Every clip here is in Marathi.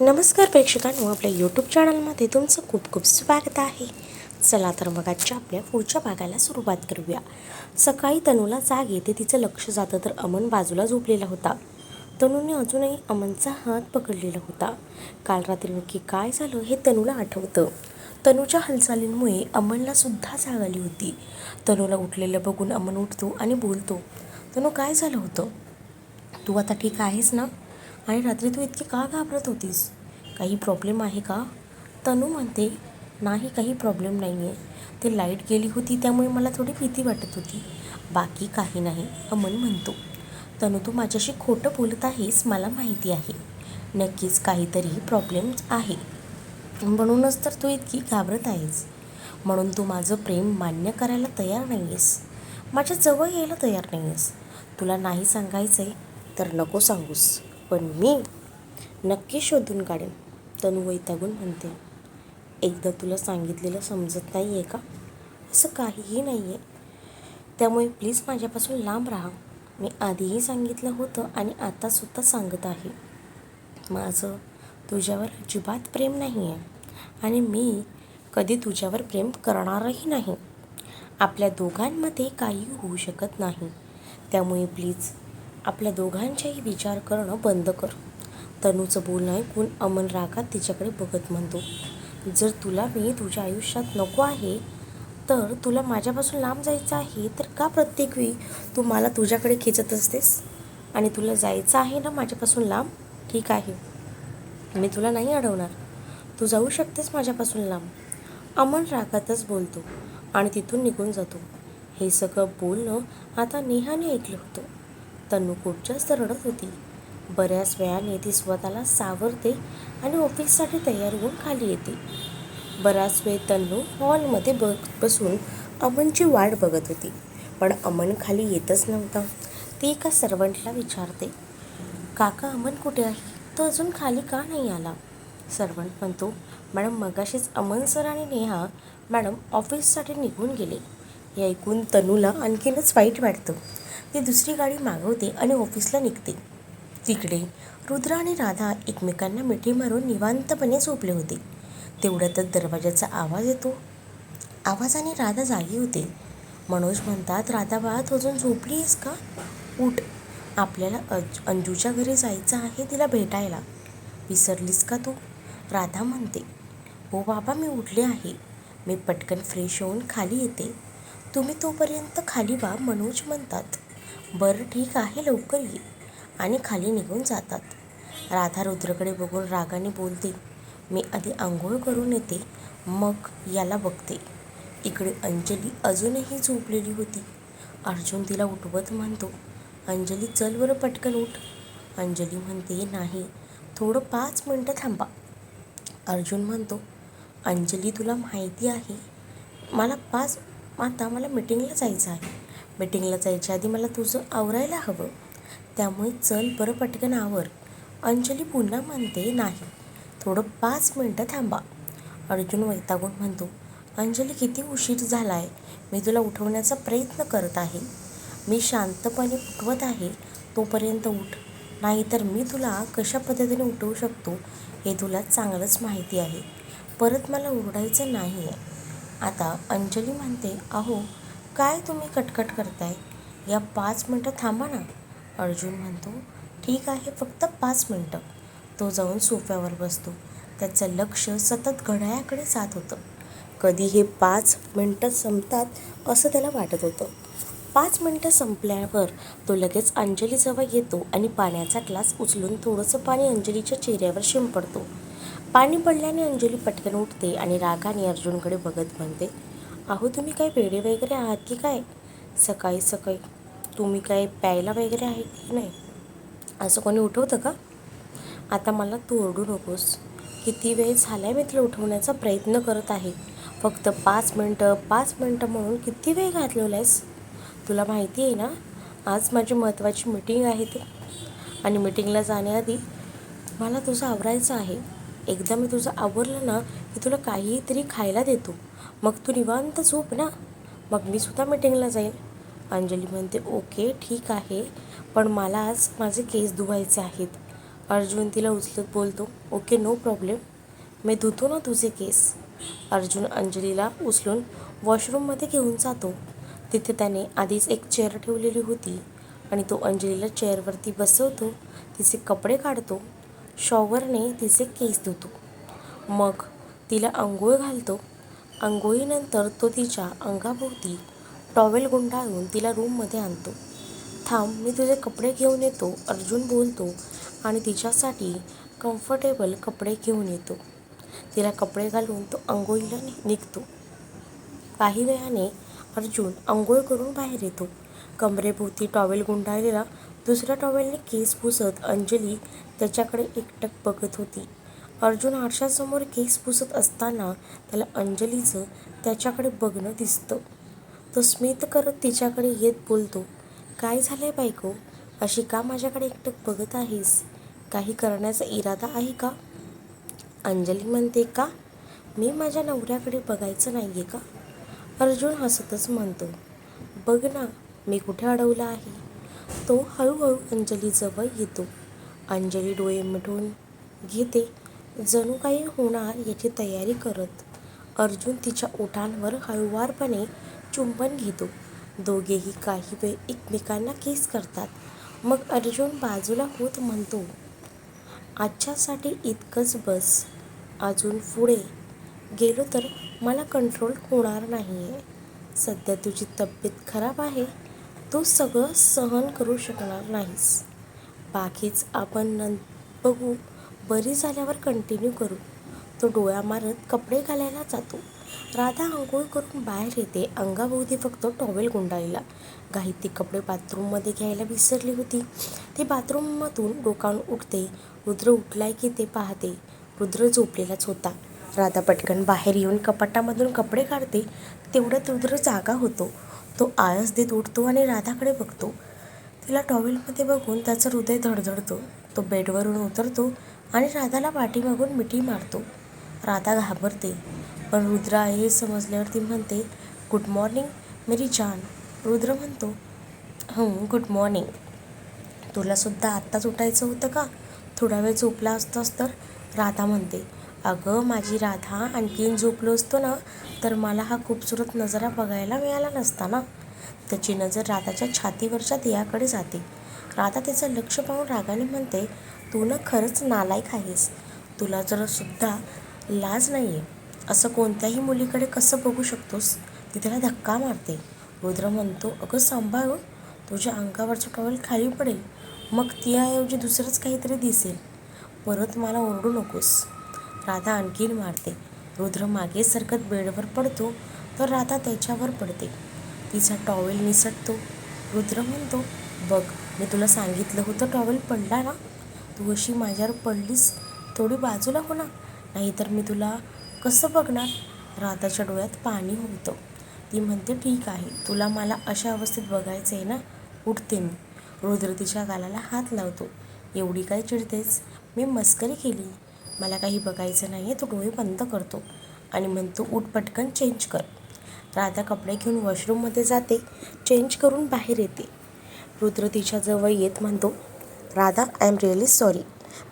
नमस्कार प्रेक्षकांनो आपल्या यूट्यूब चॅनलमध्ये तुमचं खूप खूप स्वागत आहे. चला तर मग आजच्या आपल्या पुढच्या भागाला सुरुवात करूया. सकाळी तनूला जाग येते तिचं लक्ष जातं तर अमन बाजूला झोपलेला होता. तनूने अजूनही अमनचा हात पकडलेला होता. काल रात्री नक्की काय झालं हे तनूला आठवतं. तनूच्या हालचालींमुळे अमनला सुद्धा जाग आली होती. तनूला उठलेलं बघून अमन उठतो आणि बोलतो तनू काय झालं होतं? तू आता ठीक आहेस ना? आणि रात्री तू इतकी का घाबरत होतीस? काही प्रॉब्लेम आहे का? तनू म्हणते नाही काही प्रॉब्लेम नाही आहे ते लाइट गेली होती त्यामुळे मला थोडी भीती वाटत होती. बाकी काही नाही अमन म्हणतो. तनू तू माझ्याशी खोटं बोलत आहेस मला माहिती आहे. नक्कीच काहीतरी प्रॉब्लेम्स आहे. म्हणूनच तर तू इतकी घाबरत आहेस. म्हणून तू माझं प्रेम मान्य करायला तयार नाही आहेस माझ्या जवळ यायला तयार नाही आहेस तुला नाही सांगायचं आहे तर नको सांगूस. पण मी नक्की शोधून काढेन तनू वैतागून म्हणते. एकदा तुला सांगितलेलं समजत नाही आहे का? असं काहीही नाही आहे त्यामुळे प्लीज माझ्यापासून लांब राहा. मी आधीही सांगितलं होतं आणि आतासुद्धा सांगत आहे. माझं तुझ्यावर अजिबात प्रेम नाही आहे आणि मी कधी तुझ्यावर प्रेम करणारही नाही. आपल्या दोघांमध्ये काही होऊ शकत नाही. त्यामुळे प्लीज आपल्या दोघांचाही विचार करणं बंद कर. तनूचं बोलणं ऐकून अमन रागात तिच्याकडे बघत म्हणतो जर तुला मी तुझ्या आयुष्यात नको आहे तर तुला माझ्यापासून लांब जायचं आहे तर का प्रत्येक वेळी तू मला तुझ्याकडे खेचत असतेस? आणि तुला जायचं आहे ना माझ्यापासून लांब? ठीक आहे. मी तुला नाही अडवणार. तू जाऊ शकतेस माझ्यापासून लांब. अमन रागातच बोलतो आणि तिथून निघून जातो. हे सगळं बोलणं आता नेहाने ऐकलं होतं. तन्नू खूप जास्त रडत होती. बऱ्याच वेळाने ती स्वतःला सावरते आणि ऑफिससाठी तयार होऊन खाली येते. बराच वेळ तन्नू हॉलमध्ये ब बसून अमनची वाट बघत होती. पण अमन खाली येतच नव्हता. ती एका सर्वंटला विचारते काका अमन कुठे आहे? तो अजून खाली का नाही आला? सर्वंट म्हणतो मॅडम मगाशीच अमन सर आणि नेहा मॅडम ऑफिससाठी निघून गेले. हे ऐकून तनूला आणखीनच वाईट वाटतं. ती दुसरी गाडी मागवते आणि ऑफिसला निघते. तिकडे रुद्र आणि राधा एकमेकांना मिठी मारून निवांतपणे झोपले होते. तेवढ्यातच दरवाजाचा आवाज येतो. आवाजाने राधा जागी होते. मनोज म्हणतात राधा बाळात तू अजून झोपली आहेस का? उठ. आपल्याला अज अंजूच्या घरी जायचं आहे तिला भेटायला. विसरलीस का तू? राधा म्हणते. हो बाबा मी उठले आहे. मी पटकन फ्रेश होऊन खाली येते. तुम्ही तोपर्यंत खाली बा मनोज म्हणतात. बरं ठीक आहे लवकर ये. आणि खाली निघून जातात. राधा रुद्रकडे बघून रागाने बोलते मी आधी आंघोळ करून येते मग याला बघते. इकडे अंजली अजूनही झोपलेली होती. अर्जुन तिला उठवत म्हणतो अंजली चल बरं पटकन उठ. अंजली म्हणते नाही थोडं पाच मिनटं थांबा. अर्जुन म्हणतो अंजली तुला माहिती आहे मला पाच आता मला मिटिंगला जायचं आहे. मीटिंगला जायच्या आधी मला तुझं आवरायला हवं. त्यामुळे चल बरं पटकन आवर. अंजली पुन्हा म्हणते नाही थोडं पाच मिनटं थांबा. अर्जुन वैतागून म्हणतो अंजली किती उशीर झाला आहे मी तुला उठवण्याचा प्रयत्न करत आहे. मी शांतपणे उठवत आहे. तोपर्यंत उठ. नाहीतर मी तुला कशा पद्धतीने उठवू शकतो हे तुला चांगलंच माहिती आहे. परत मला ओरडायचं नाही आहे आता अंजली म्हणते अहो काय तुम्ही कटकट करताय? या पाच मिनटं थांबा ना. अर्जुन म्हणतो ठीक आहे फक्त पाच मिनटं. तो जाऊन सोफ्यावर बसतो. त्याचं लक्ष सतत घड्याळाकडे जात होतं. कधी हे पाच मिनटं संपतात असं त्याला वाटत होतं. पाच मिनटं संपल्यावर तो लगेच अंजलीजवळ येतो आणि पाण्याचा ग्लास उचलून थोडंसं पाणी अंजलीच्या चेहऱ्यावर शिंपडतो. पाणी पडल्याने अंजली पटकन उठते आणि रागाने अर्जुनकडे बघत म्हणते अहो तुम्ही काय पेढे वगैरे आहात की काय? सकाळी सकाळी. तुम्ही काय प्यायला वगैरे आहे की नाही? असं कोणी उठवतं का? आता मला तू ओरडू नकोस. किती वेळ झाला आहे मी तुला उठवण्याचा प्रयत्न करत आहे. फक्त पाच मिनटं पाच मिनटं म्हणून किती वेळ घातलेला आहेस तुला माहिती आहे ना आज माझी महत्त्वाची मीटिंग आहे ते. आणि मीटिंगला जाण्याआधी मला तुझं आवरायचं आहे. एकदा मी तुझं आवरलं ना की तुला काहीतरी खायला देतो. मग तू निवांत झोप ना. मग मी सुद्धा मीटिंगला जाईल अंजली म्हणते ओके ठीक आहे. पण मला आज माझे केस धुवायचे आहेत. अर्जुन तिला उचलत बोलतो ओके नो प्रॉब्लेम मी धुतो ना तुझे केस. अर्जुन अंजलीला उचलून वॉशरूममध्ये घेऊन जातो. तिथे त्याने आधीच एक चेअर ठेवलेली होती आणि तो अंजलीला चेअरवरती बसवतो तिचे कपडे काढतो शॉवरने तिचे केस धुतो. मग तिला आंघोळ घालतो. आंघोळीनंतर तो तिच्या अंगाभोवती टॉवेल गुंडाळून तिला रूममध्ये आणतो. थांब मी तुझे कपडे घेऊन येतो अर्जुन बोलतो आणि तिच्यासाठी कम्फर्टेबल कपडे घेऊन येतो. तिला कपडे घालून तो आंघोळीला नि निघतो. काही वेळाने अर्जुन आंघोळ करून बाहेर येतो. कमरेभोवती टॉवेल गुंडाळलेला दुसऱ्या टॉवेलने केस पुसत अंजली त्याच्याकडे एकटक बघत होती. अर्जुन आरशासमोर केस पुसत असताना त्याला अंजलीचं त्याच्याकडे बघणं दिसतं. तो स्मित करत तिच्याकडे येत बोलतो काय झालंय बायको? अशी का माझ्याकडे एकटक बघत आहेस? काही करण्याचा इरादा आहे का? अंजली म्हणते का? मी माझ्या नवऱ्याकडे बघायचं नाही आहे का? अर्जुन हसतच म्हणतो बघ ना मी कुठे अडवला आहे? तो हळूहळू अंजलीजवळ येतो. अंजली डोळे मिठून घेते. जणू काही होणार याची तयारी करत अर्जुन तिच्या ओठांवर हळुवारपणे चुंबन घेतो. दोघेही काही वेळ एकमेकांना केस करतात. मग अर्जुन बाजूला होत म्हणतो आजच्यासाठी इतकंच बस. अजून पुढे गेलो तर मला कंट्रोल होणार नाही आहे सध्या तुझी तब्येत खराब आहे. तू सगळं सहन करू शकणार नाहीस. बाकीच आपण नं बघू. बरी झाल्यावर कंटिन्यू करू. तो डोळ्या मारत कपडे घालायला जातो. राधा आंघोळ करून बाहेर येते. अंगाभोवती फक्त टॉवेल गुंडाळीला. घाई ती कपडे बाथरूममध्ये घ्यायला विसरली होती. ती बाथरूममधून डोकावून उठते. रुद्र उठलाय की ते पाहते. रुद्र झोपलेलाच होता. राधा पटकन बाहेर येऊन कपाटामधून कपडे काढते. तेवढ्यात रुद्र जागा होतो. तो आळस देत उठतो आणि राधाकडे बघतो. तिला टॉवेलमध्ये बघून त्याचं हृदय धडधडतो. तो बेडवरून उतरतो. आणि राधाला पाठीमागून मिठी मारतो. राधा घाबरते पण रुद्र आहे हे समजल्यावर ती म्हणते गुड मॉर्निंग मेरी जान रुद्र म्हणतो हं गुड मॉर्निंग तुलासुद्धा आत्ताच उठायचं होतं का? थोडा वेळ झोपला असतास तर? राधा म्हणते अगं माझी राधा आणखीन झोपलो असतो ना तर मला हा खूपसूरत नजारा बघायला मिळाला नसता ना? त्याची नजर राधाच्या छातीवरच्या दियाकडे जाते. राधा त्याचं लक्ष पाहून रागाने म्हणते तू ना खरंच नालायक आहेस. तुला जरासुद्धा लाज नाही आहे असं कोणत्याही मुलीकडे कसं बघू शकतोस? ती त्याला धक्का मारते. रुद्र म्हणतो अगं सांभाळून तुझ्या अंगावरचं टॉवेल खाली पडेल. मग तियाऐवजी दुसरंच काहीतरी दिसेल. परत मला ओरडू नकोस. राधा आणखीन मारते. रुद्र मागे सरकत बेडवर पडतो तर राधा त्याच्यावर पडते. तिचा टॉवेल निसटतो. रुद्र म्हणतो बघ मी तुला सांगितलं होतं टॉवेल पडला ना? तू अशी माझ्यावर पडलीस थोडी बाजूला हो ना. नाहीतर मी तुला कसं बघणार? राधाच्या डोळ्यात पाणी होतं. ती म्हणते ठीक आहे तुला मला अशा अवस्थेत बघायचं आहे ना? उठते मी. रुद्र तिच्या गालाला हात लावतो. एवढी काय चिडतेस? मी मस्करी केली. मला काही बघायचं नाही आहे तो डोळे बंद करतो. आणि म्हणतो उठ पटकन चेंज कर. राधा कपडे घेऊन वॉशरूममध्ये जाते चेंज करून बाहेर येते. रुद्र तिच्याजवळ येत म्हणतो Radha I am really sorry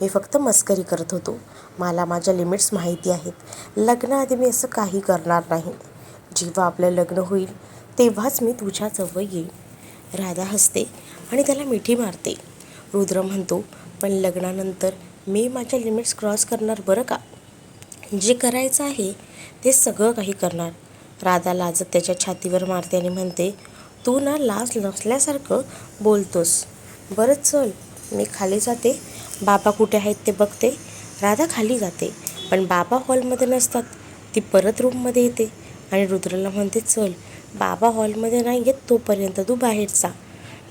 मी फक्त मस्करी करत होतो. मला माझ्या लिमिट्स माहिती आहेत. लग्नाआधी मी असं काही करणार नाही. जेव्हा आपलं लग्न होईल तेव्हाच मी तुझ्याजवळ येईन. राधा हसते आणि त्याला मिठी मारते. रुद्र म्हणतो पण लग्नानंतर मी माझ्या लिमिट्स क्रॉस करणार बरं का? जे करायचं आहे ते सगळं काही करणार. राधा लाजत त्याच्या छातीवर मारते आणि म्हणते तू ना लाज नसल्यासारखं बोलतोस. बरं चल मी खाली जाते. बाबा कुठे आहेत ते बघते. राधा खाली जाते. पण बाबा हॉलमध्ये नसतात. ती परत रूममध्ये येते. आणि रुद्रला म्हणते चल बाबा हॉलमध्ये नाही येत तोपर्यंत तू बाहेर जा.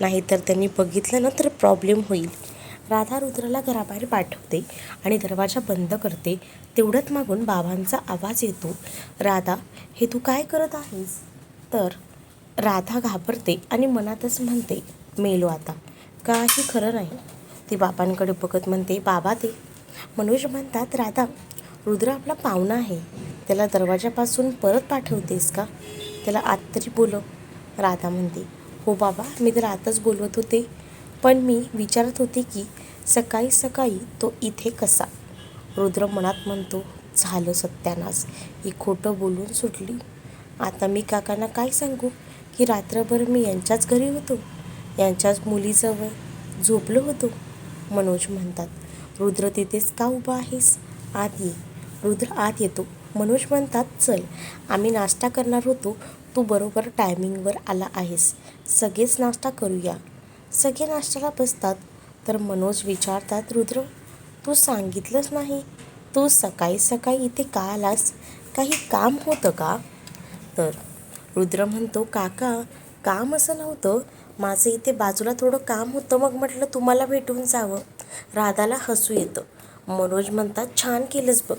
नाहीतर त्यांनी बघितलं ना तर प्रॉब्लेम होईल. राधा रुद्रला घराबाहेर पाठवते आणि दरवाजा बंद करते. तेवढ्यात मागून बाबांचा आवाज येतो. राधा हे तू काय करत आहेस? तर राधा घाबरते आणि मनातच म्हणते मेलो आता. काही खरं नाही. ती बाबांकडे बघत म्हणते बाबा ते. मनोज म्हणतात राधा रुद्र आपला पाहुणा आहे. त्याला दरवाजापासून परत पाठवतेस का? त्याला आत तरी बोलव. राधा म्हणते हो बाबा मी तर आताच बोलवत होते. पण मी विचारत होते की सकाळी सकाळी तो इथे कसा? रुद्र मनात म्हणतो झालं सत्यानाश. ही खोटं बोलून सुटली. आता मी काकांना काय सांगू? की रात्रभर मी यांच्याच घरी होतो. यांच्याच मुलीजवळ झोपलो होतो मनोज म्हणतात. रुद्र तिथेच का उभा आहेस? आत ये. रुद्र आत येतो. मनोज म्हणतात चल आम्ही नाश्ता करणार होतो. तू बरोबर टायमिंगवर आला आहेस. सगळेच नाश्ता करूया. सगळे नाश्त्याला बसतात. तर मनोज विचारतात रुद्र तू सांगितलंच नाही? तू सकाळी सकाळी इथे का आलास? काही काम होतं का? तर रुद्र म्हणतो काका काम असं नव्हतं. माझं इथे बाजूला थोडं काम होतं मग म्हटलं तुम्हाला भेटून जावं. राधाला हसू येतं. मनोज म्हणतात छान केलंच बघ.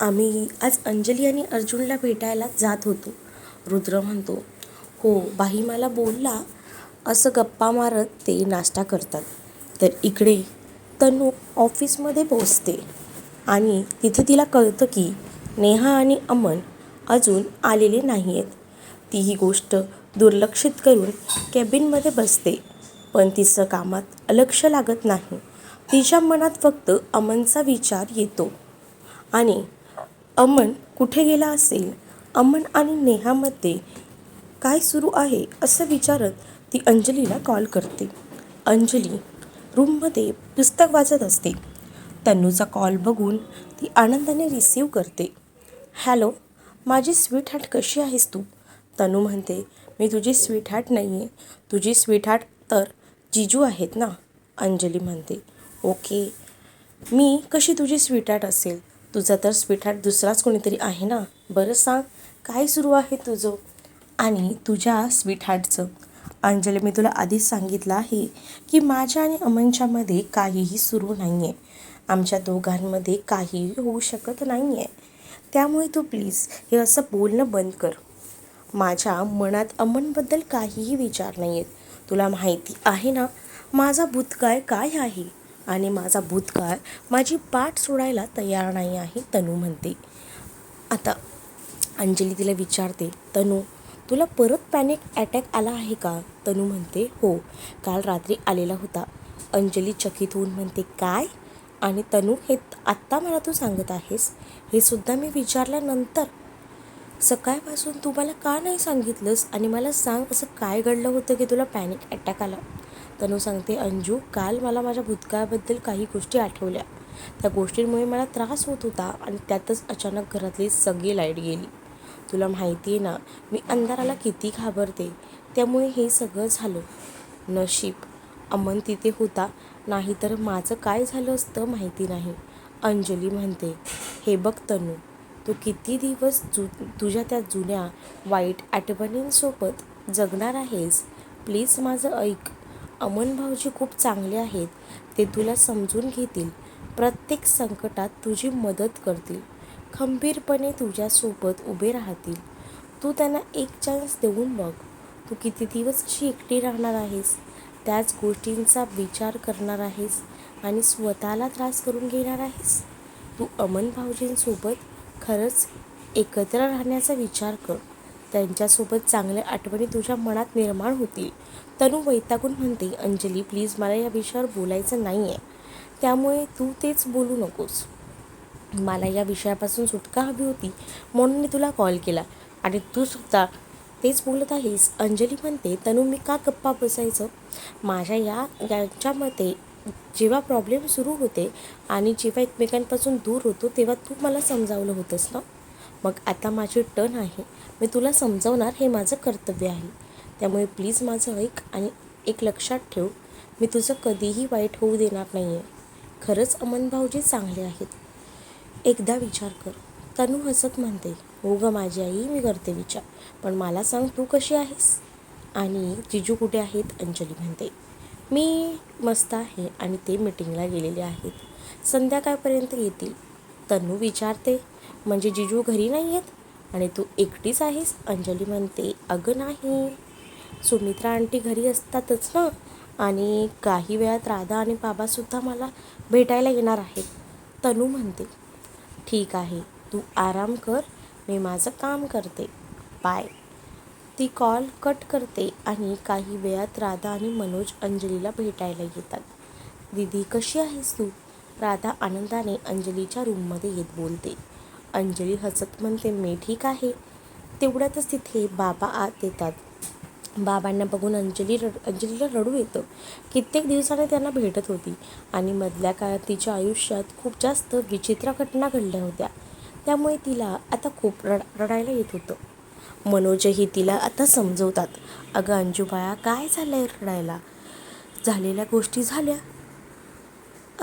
आम्ही आज अंजली आणि अर्जुनला भेटायला जात होतो. रुद्र म्हणतो हो बाई मला बोलला असं गप्पा मारत ते नाश्ता करतात. तर इकडे तनू ऑफिसमध्ये पोचते आणि तिथे तिला कळतं की नेहा आणि अमन अजून आलेले नाही आहेत ती ही गोष्ट दुर्लक्षित करून कॅबिनमध्ये बसते. पण तिचं कामात लक्ष लागत नाही. तिच्या मनात फक्त अमनचा विचार येतो. आणि अमन कुठे गेला असेल? अमन आणि नेहामध्ये काय सुरू आहे असं विचारत ती अंजलीला कॉल करते. अंजली रूममध्ये पुस्तक वाचत असते. तन्नूचा कॉल बघून ती आनंदाने रिसीव करते. हॅलो माझी स्वीट हार्ट कशी आहेस तू? तनू म्हणते मी तुझी स्वीट हार्ट नाही आहे तुझी स्वीट हार्ट तर जिजू आहेत ना? अंजली म्हणते. ओके. मी कशी तुझी स्वीट हार्ट असेल? तुझा तर स्वीट हार्ट दुसराच कोणीतरी आहे ना? बरं सांग. काय सुरू आहे तुझं? आणि तुझ्या स्वीट हार्टचं अंजली मी तुला आधीच सांगितलं आहे की माझ्या आणि अमनच्यामध्ये काहीही सुरू नाही आहे आमच्या दोघांमध्ये काहीही होऊ शकत नाही आहे त्यामुळे तू प्लीज हे असं बोलणं बंद कर. माझ्या मनात अमनबद्दल काहीही विचार नाही आहेत तुला माहिती आहे ना माझा भूतकाळ काय आहे? आणि माझा भूतकाळ माझी पाठ सोडायला तयार नाही आहे तनू म्हणते. आता अंजली तिला विचारते तनू तुला परत पॅनिक अटॅक आला आहे का? तनू म्हणते हो काल रात्री आलेला होता. अंजली चकित होऊन म्हणते काय? आणि तनू हे आत्ता मला तू सांगत आहेस? हे सुद्धा मी विचारल्यानंतर सकाळपासून तू मला का नाही सांगितलंस आणि मला सांग असं काय घडलं होतं की तुला पॅनिक अटॅक आला? तनू सांगते अंजू काल मला माझ्या भूतकाळाबद्दल काही गोष्टी आठवल्या. त्या गोष्टींमुळे मला त्रास होत होता आणि त्यातच अचानक घरातली सगळी लाइट गेली. तुला माहिती आहे ना मी अंधाराला किती घाबरते. त्यामुळे हे सगळं झालं. नशीब. अमन तिथे होता. नाहीतर माझं काय झालं असतं माहिती नाही. अंजली म्हणते हे बघ तनू तू किती दिवस जु तुझ्या त्या जुन्या वाईट आठवणींसोबत जगणार आहेस? प्लीज माझं ऐक. अमन भाऊजी खूप चांगले आहेत. ते तुला समजून घेतील. प्रत्येक संकटात तुझी मदत करतील. खंबीरपणे तुझ्यासोबत उभे राहतील. तू त्यांना एक चान्स देऊन बघ. तू किती दिवस अशी एकटी राहणार आहेस? त्याच गोष्टींचा विचार करणार आहेस आणि स्वतःला त्रास करून घेणार आहेस? तू अमन भाऊजींसोबत खरंच एकत्र राहण्याचा विचार कर. त्यांच्यासोबत चांगल्या आठवणी तुझ्या मनात निर्माण होतील. तनू वैतागून म्हणते अंजली प्लीज मला या विषयावर बोलायचं नाही आहे त्यामुळे तू तेच बोलू नकोस. मला या विषयापासून सुटका हवी होती म्हणून मी तुला कॉल केला. आणि तू सुद्धा तेच बोलत आहेस. अंजली म्हणते तनू मी का गप्पा बसायचं? माझ्या या यांच्यामध्ये जेव्हा प्रॉब्लेम सुरू होते आणि जेव्हा एकमेकांपासून दूर होतो तेव्हा तू मला समजावलं होतंस ना? मग आता माझी टर्न आहे. मी तुला समजावणार हे माझं कर्तव्य आहे. त्यामुळे प्लीज माझं ऐक आणि एक लक्षात ठेव. मी तुझं कधीही वाईट होऊ देणार नाही आहे खरंच अमन भाऊजी चांगले आहेत. एकदा विचार कर. तनू हसत म्हणते हो गं माझी आई मी करते विचार. पण मला सांग तू कशी आहेस? आणि जिजू कुठे आहेत? अंजली म्हणते मी मस्त आहे आणि ते मीटिंगला गेलेले आहेत. संध्याकाळपर्यंत येतील. तनू विचारते म्हणजे जिजू घरी नाही आहेत? आणि तू एकटीच आहेस? अंजली म्हणते अगं नाही. सुमित्रा आंटी घरी असतातच ना? आणि काही वेळात राधा आणि बाबासुद्धा मला भेटायला येणार आहेत. तनू म्हणते ठीक आहे. तू आराम कर. मी माझं काम करते. बाय. ती कॉल कट करते आणि काही वेळात राधा आणि मनोज अंजलीला भेटायला येतात. दीदी कशी आहेस तू? राधा आनंदाने अंजलीच्या रूममध्ये येत बोलते. अंजली हसत म्हणते मी ठीक आहे. तेवढ्यातच तिथे बाबा आत येतात. बाबांना बघून अंजली रड अंजलीला रडू येतं. कित्येक दिवसाने त्यांना भेटत होती आणि मधल्या काळात तिच्या आयुष्यात खूप जास्त विचित्र घटना घडल्या होत्या. त्यामुळे तिला आता खूप रड रडायला येत होतं. मनोजही तिला आता समजवतात. अगं अंजूबाया काय झालंय रडायला? झालेल्या गोष्टी झाल्या.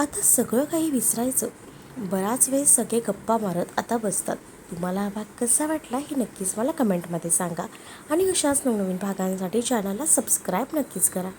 आता सगळं काही विसरायचं. बराच वेळ सगळे गप्पा मारत आता बसतात. तुम्हाला हा भाग कसा वाटला हे नक्कीच मला कमेंटमध्ये सांगा. आणि अशाच नवनवीन भागांसाठी चॅनलला सबस्क्राईब नक्कीच करा.